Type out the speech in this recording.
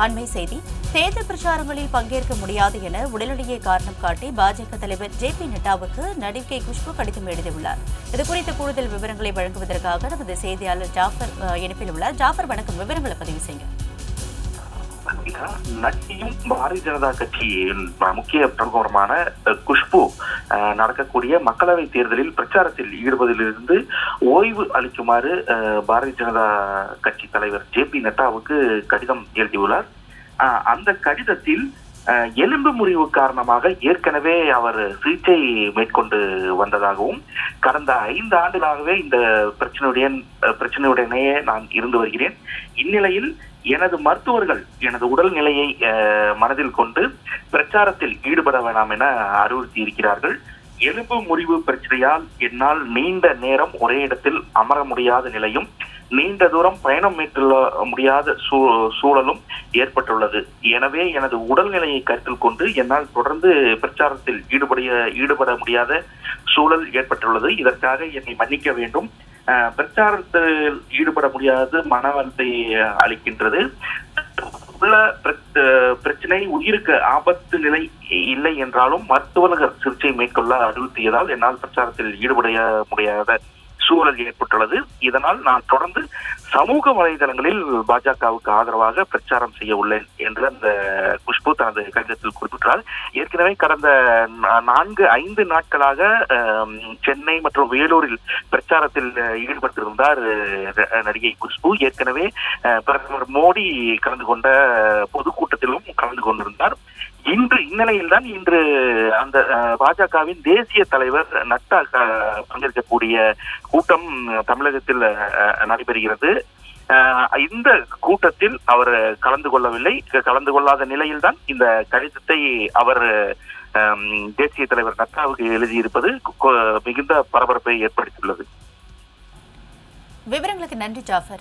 அண்மை செய்தி தேர்தல் பிரச்சாரங்களில் பங்கேற்க முடியாது என உடல்நிலையை காரணம் காட்டி பாஜக தலைவர் ஜே பி நட்டாவுக்கு நடிகை குஷ்பு கடிதம் எழுதியுள்ளார். இதுகுறித்த கூடுதல் விவரங்களை வழங்குவதற்காக நமது செய்தியாளர் ஜாஃபர் இணைப்பில் உள்ளார். ஜாஃபர் வணக்கம். விவரங்களை பதிவு செய்யுங்க நட்டியும் பாரதிய ஜனதா கட்சியின் முக்கிய பிரமுகருமான குஷ்பு நடக்கக்கூடிய மக்களவை தேர்தலில் பிரச்சாரத்தில் ஈடுபதிலிருந்து ஓய்வு அளிக்குமாறு பாரதிய ஜனதா கட்சி தலைவர் ஜே பி நட்டாவுக்கு கடிதம் எழுதியுள்ளார் அந்த கடிதத்தில் எலும்பு முறிவு காரணமாக ஏற்கனவே அவர் சிகிச்சை மேற்கொண்டு வந்ததாகவும் கடந்த ஐந்து ஆண்டுகளாகவே இந்த பிரச்சனையுடன் பிரச்சனையுடனேயே நான் இருந்து வருகிறேன். இந்நிலையில் எனது மருத்துவர்கள் எனது உடல் நிலையை மனதில் கொண்டு பிரச்சாரத்தில் ஈடுபட வேண்டாம் என அறிவுறுத்தி இருக்கிறார்கள். எலும்பு முறிவு பிரச்சனையால் என்னால் நீண்ட நேரம் ஒரே இடத்தில் அமர முடியாத நிலையும் நீண்ட தூரம் பயணம் மேற்கொள்ள முடியாத சூ- சூழலும் ஏற்பட்டுள்ளது. எனவே எனது உடல்நிலையை கருத்தில் கொண்டு என்னால் தொடர்ந்து பிரச்சாரத்தில் ஈடுபட ஈடுபட முடியாத சூழல் ஏற்பட்டுள்ளது. இதற்காக என்னை மன்னிக்க வேண்டும். பிரச்சாரத்தில் ஈடுபட முடியாது மனவரத்தை அளிக்கின்றது. உள்ள பிரச்சனை உயிருக்கு ஆபத்து நிலை இல்லை என்றாலும் மருத்துவர்கள் சிகிச்சை மேற்கொள்ள அறிவுறுத்தியதால் என்னால் பிரச்சாரத்தில் ஈடுபட முடியாத சூழல் ஏற்பட்டுள்ளது. இதனால் நான் தொடர்ந்து சமூக வலைதளங்களில் பாஜகவுக்கு ஆதரவாக பிரச்சாரம் செய்ய உள்ளேன் என்று அந்த குஷ்பு தனது கடிதத்தில் குறிப்பிட்டார். ஏற்கனவே கடந்த நான்கு ஐந்து நாட்களாக சென்னை மற்றும் வேலூரில் பிரச்சாரத்தில் ஈடுபட்டிருந்தார் நடிகை குஷ்பு. ஏற்கனவே பிரதமர் மோடி கலந்து கொண்ட பொதுக்கூட்டத்திலும் கலந்து கொண்டிருந்தார். இன்று இந்நிலையில் தான் இன்று அந்த பாஜகவின் தேசிய தலைவர் நட்டா பங்கேற்கக்கூடிய கூட்டம் தமிழகத்தில் நடைபெறுகிறது. இந்த கூட்டத்தில் அவர் கலந்து கொள்ளவில்லை. கலந்து கொள்ளாத நிலையில்தான் இந்த கடிதத்தை அவர் தேசிய தலைவர் நட்டாவுக்கு எழுதியிருப்பது கு- மிகுந்த பரபரப்பை ஏற்படுத்தியுள்ளது. விவரங்களுக்கு நன்றி ஜாஃபர்.